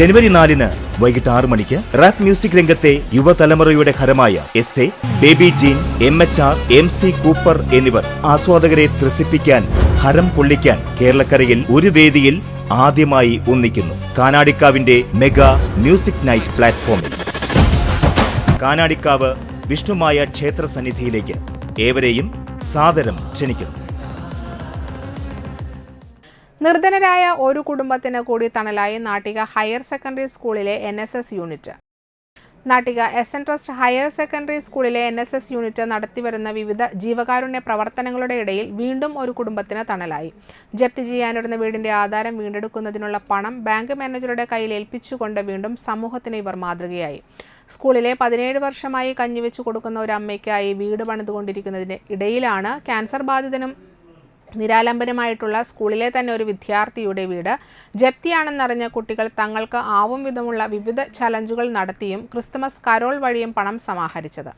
ജനുവരി നാലിന് വൈകിട്ട് ആറ് മണിക്ക് റാപ്പ് മ്യൂസിക് രംഗത്തെ യുവതലമുറയുടെ ഹരമായ S A Baby Jean M H R M C Cooper എന്നിവർ ആസ്വാദകരെ ത്രസിപ്പിക്കാൻ ഹരം പൊള്ളിക്കാൻ കേരളക്കരയിൽ ഒരു വേദിയിൽ ആദ്യമായി ഒന്നിക്കുന്നു. കാനാടിക്കാവിന്റെ മെഗാ മ്യൂസിക് നൈറ്റ് പ്ലാറ്റ്ഫോമിൽ. കാനാടിക്കാവ് വിഷ്ണുമായ ക്ഷേത്ര സന്നിധിയിലേക്ക് ഏവരെയും സാദരം ക്ഷണിക്കുന്നു. നിർധനരായ ഒരു കുടുംബത്തിന് കൂടി തണലായി നാട്ടിക ഹയർ സെക്കൻഡറി സ്കൂളിലെ N S S unit. Nattika S N trust higher secondary സ്കൂളിലെ എൻ എസ് എസ് യൂണിറ്റ് നടത്തിവരുന്ന വിവിധ ജീവകാരുണ്യ പ്രവർത്തനങ്ങളുടെ ഇടയിൽ വീണ്ടും ഒരു കുടുംബത്തിന് തണലായി. ജപ്തി ചെയ്യാനിരുന്ന വീടിന്റെ ആധാരം വീണ്ടെടുക്കുന്നതിനുള്ള പണം ബാങ്ക് മാനേജറുടെ കയ്യിൽ ഏൽപ്പിച്ചുകൊണ്ട് വീണ്ടും സമൂഹത്തിന് ഇവർ മാതൃകയായി. സ്കൂളിലെ പതിനേഴ് വർഷമായി കഞ്ഞിവെച്ചു കൊടുക്കുന്ന ഒരു അമ്മയ്ക്കായി വീട് പണിതുകൊണ്ടിരിക്കുന്നതിന് ഇടയിലാണ് ക്യാൻസർ ബാധിതനും നിരാലംബനമായിട്ടുള്ള സ്കൂളിലെ തന്നെ ഒരു വിദ്യാർത്ഥിയുടെ വീട് ജപ്തിയാണെന്നറിഞ്ഞ കുട്ടികൾ തങ്ങൾക്ക് ആവും വിധമുള്ള വിവിധ ചലഞ്ചുകൾ നടത്തിയും ക്രിസ്തുമസ് കരോൾ വഴിയും പണം സമാഹരിച്ചത്.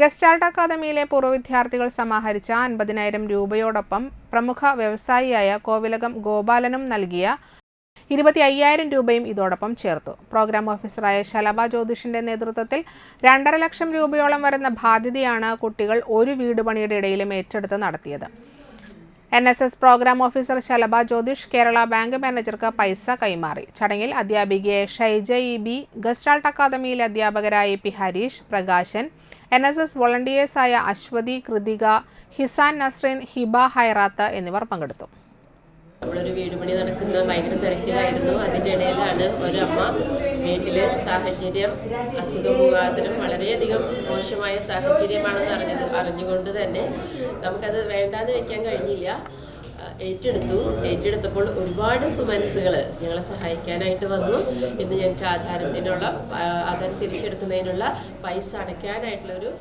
ഗസ്റ്റാൾട്ട് അക്കാദമിയിലെ പൂർവ വിദ്യാർത്ഥികൾ സമാഹരിച്ച അൻപതിനായിരം രൂപയോടൊപ്പം പ്രമുഖ വ്യവസായിയായ കോവിലകം ഗോപാലനും നൽകിയ ഇരുപത്തി അയ്യായിരം രൂപയും ഇതോടൊപ്പം ചേർത്തു. പ്രോഗ്രാം ഓഫീസറായ ശലഭ ജ്യോതിഷിന്റെ നേതൃത്വത്തിൽ രണ്ടര ലക്ഷം രൂപയോളം വരുന്ന ബാധ്യതയാണ് കുട്ടികൾ ഒരു വീട് പണിയുടെ ഇടയിലും ഏറ്റെടുത്ത് നടത്തിയത്. N S S programme officer Shalabha Jyothish Kerala bank മാനേജർക്ക് പൈസ കൈമാറി. ചടങ്ങിൽ അധ്യാപികയെ ഷൈജ ഇ ബി ഗസ്റ്റാൾട്ട് അക്കാദമിയിലെ അധ്യാപകരായ P Harish Prakashan N S S വോളണ്ടിയേഴ്സായ Aswathy Krithika Hisan Nasreen Hiba Hairath എന്നിവർ പങ്കെടുത്തു. നമ്മളൊരു വീട് പണി നടക്കുന്ന ഭയങ്കര തിരക്കിലായിരുന്നു. അതിന്റെ ഇടയിലാണ് ഒരമ്മ വീട്ടിൽ സാഹചര്യം അസുഖം മുഖാന്തരം വളരെയധികം മോശമായ സാഹചര്യമാണെന്ന് അറിഞ്ഞത് അറിഞ്ഞുകൊണ്ട് തന്നെ നമുക്കത് വേണ്ടാന്ന് വെക്കാൻ കഴിഞ്ഞില്ല. ഏറ്റെടുത്തു. ഏറ്റെടുത്തപ്പോൾ ഒരുപാട് സുമനസ്സുകൾ ഞങ്ങളെ സഹായിക്കാനായിട്ട് വന്നു. ഇന്ന് ഞങ്ങൾക്ക് ആധാരത്തിനുള്ള ആധാരം തിരിച്ചെടുക്കുന്നതിനുള്ള പൈസ അടയ്ക്കാനായിട്ടുള്ളൊരു